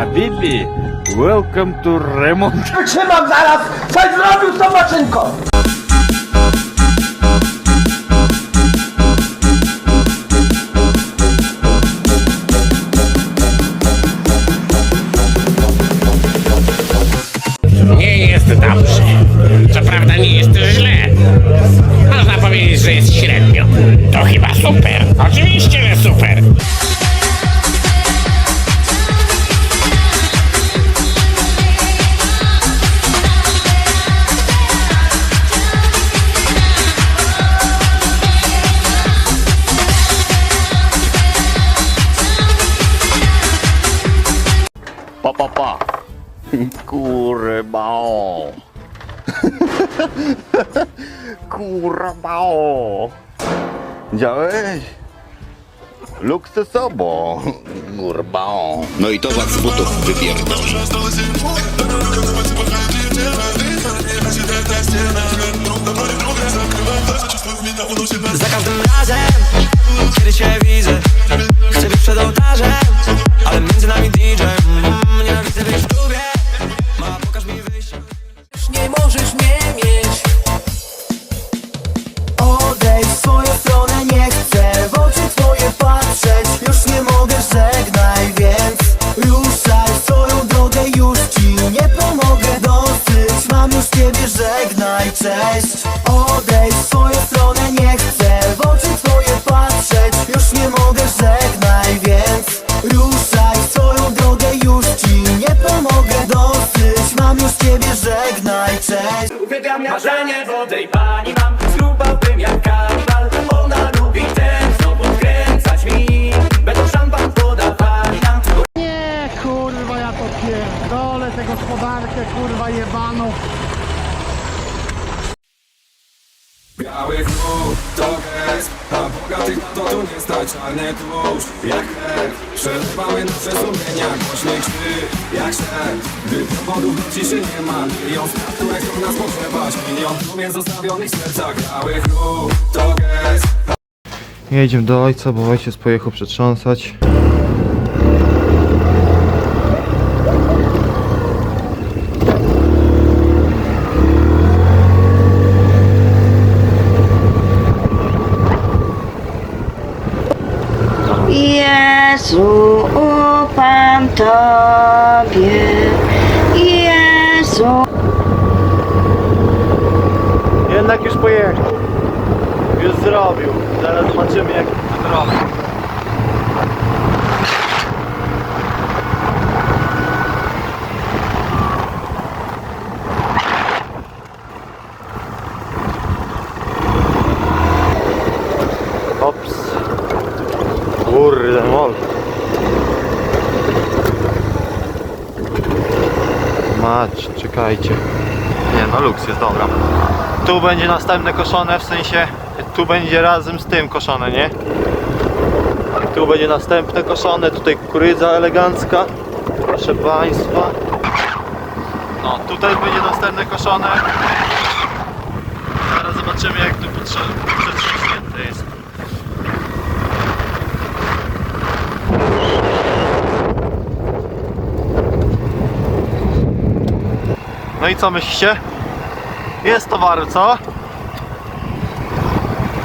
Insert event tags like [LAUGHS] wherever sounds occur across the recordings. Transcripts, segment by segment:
Habibi, welcome to Remont. [LAUGHS] Wytrzymam zaraz! Coś zrobił z tą maszynką! Nie jest dobrze. Co prawda nie jest źle. Można powiedzieć, że jest średnio. To chyba super. Oczywiście, Kurwa. [LAUGHS] Kurwa. Widziałeś? Luksusowo. Kurwa. No i to was z butów wypierdoli. Za każdym razem, kiedy cię widzę Chcę być przed ołtarzem, ale między nami DJ hypnotized Czarny tłuszcz jak krew Przelewały nasze sumienia Głośny krzyk jak szef Gdy powodów do ciszy nie ma Milion spraw, które chcą nas pogrzebać Milion dumien zostawionych w sercach Biały chmur to gest. Jedziemy do ojca, bo ojciec pojechał przetrząsać. Jezu, ufam Tobie. Jezu. Jednak już pojechał. Już zrobił. Zaraz zobaczymy jak to zrobi. Czekajcie. Nie no, luks jest dobra. Tu będzie następne koszone, w sensie tu będzie razem z tym koszone, nie? Tu będzie następne koszone, tutaj kukurydza elegancka. Proszę Państwa. No, tu też będzie następne koszone. Zaraz zobaczymy jak tu potrze- przetrząśnięte jest. No i co myślicie? Jest towaru, co?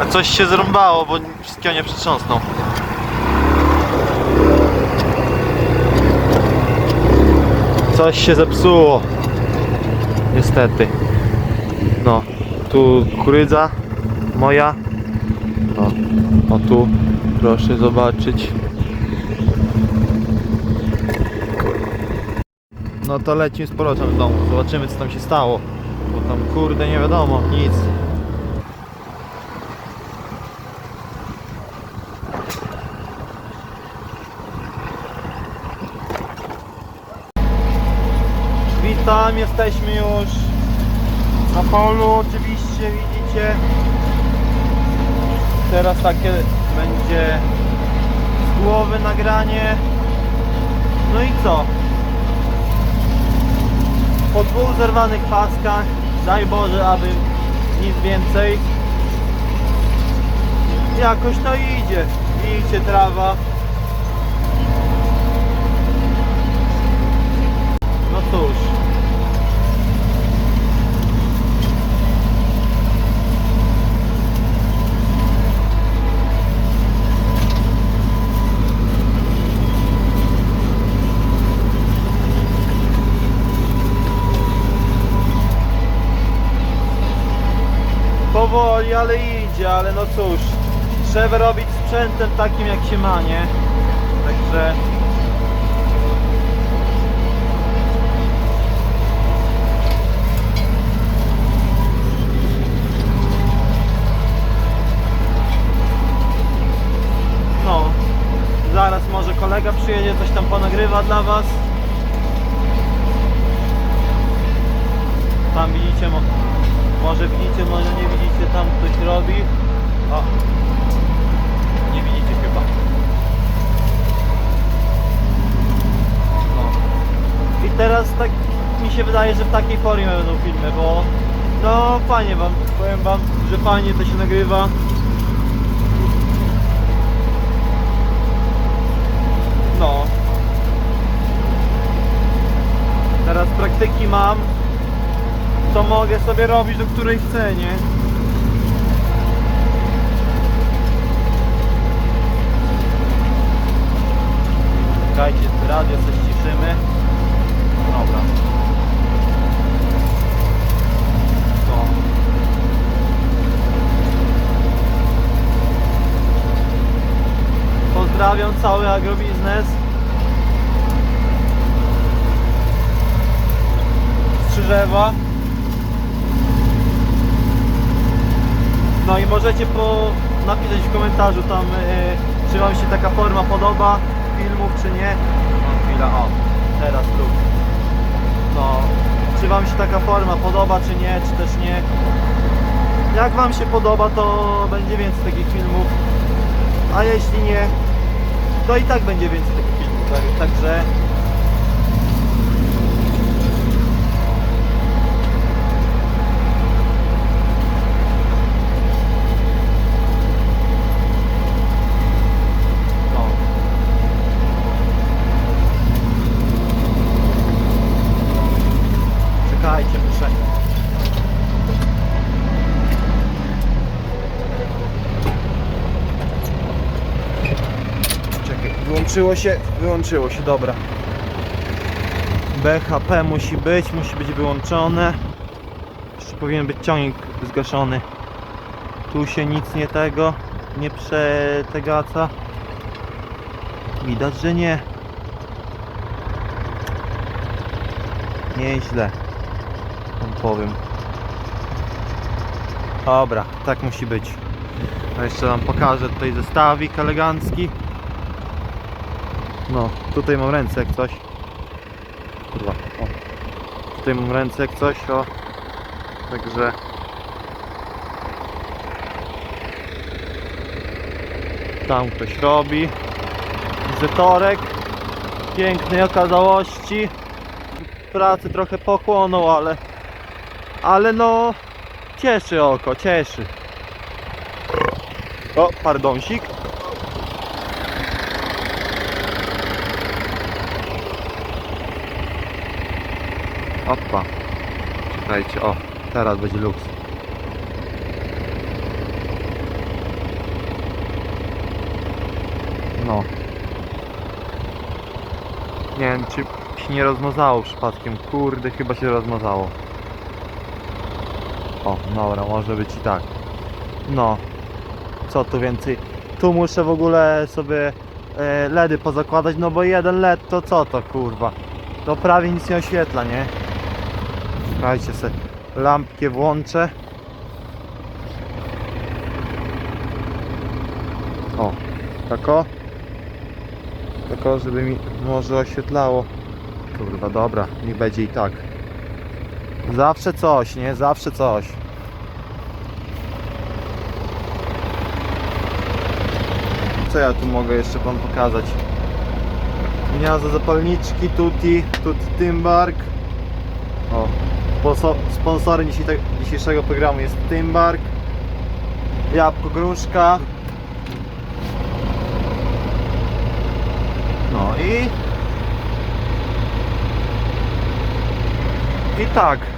A coś się zrąbało, bo wszystkiego nie przetrząsnął. Coś się zepsuło. Niestety. No, tu kurydza moja. No, o tu proszę zobaczyć. No to lecimy z powrotem w domu. Zobaczymy co tam się stało. Bo tam kurde nie wiadomo, nic. Witam, jesteśmy już na polu, oczywiście widzicie. Teraz takie będzie z głowy nagranie. No i co? po dwóch zerwanych paskach. Daj Boże, aby nic więcej. Jakoś to idzie. Widzicie trawa. No cóż. Powoli, ale idzie, ale no cóż, trzeba robić sprzętem takim jak się ma, nie? Także... No, zaraz może kolega przyjedzie, coś tam ponagrywa dla was. Tam widzicie, może widzicie, może nie widzicie, tam ktoś robi. O, nie widzicie chyba. No. I teraz tak mi się wydaje, że w takiej formie będą filmy, bo no fajnie wam, powiem wam, że fajnie to się nagrywa. No. Teraz praktyki mam, to mogę sobie robić do której chcę, nie? Czekajcie, radio coś ciszymy. Dobra. No. Pozdrawiam cały agrobiznes. Strzyżewa. No i możecie po napisać w komentarzu tam, e, czy wam się taka forma podoba filmów, czy nie. O, chwila, o, teraz tu. No, czy wam się taka forma podoba, czy nie, czy też nie. Jak wam się podoba, to będzie więcej takich filmów. A jeśli nie, to i tak będzie więcej takich filmów. Tak, także no. Czekajcie, muszę. Czekaj, wyłączyło się, wyłączyło się, dobra. BHP musi być, musi być wyłączone. Jeszcze powinien być ciągnik zgaszony. Tu się nic nie tego, nie przetegaca. Widać, że nie. Nieźle. Powiem. Dobra, tak musi być. A jeszcze wam pokażę tutaj zestawik elegancki. No, tutaj mam ręce jak coś. Kurwa, o. Tutaj mam ręce jak coś, o. Także... Tam ktoś robi. Zetorek pięknej okazałości. Pracy trochę pochłonął, ale ale no cieszy oko, cieszy. O, pardonsik. Opa. Czekajcie, o, teraz będzie luks. No. Nie wiem, czy się nie rozmazało przypadkiem. Kurde, chyba się rozmazało. O, dobra, może być i tak. No. Co tu więcej? Tu muszę w ogóle sobie e, LEDy pozakładać, no bo jeden LED to co to kurwa? To prawie nic nie oświetla, nie? Słuchajcie se, lampkę włączę. O, tako. Tako, żeby mi może oświetlało. Kurwa, dobra, niech będzie i tak. Zawsze coś, nie? Zawsze coś. Co ja tu mogę jeszcze wam pokazać? Gniazdo zapalniczki, tutti, tutti Timbark. O, sponso- sponsorem dzisiejszego programu jest Timbark. Jabłko gruszka. No i... I tak.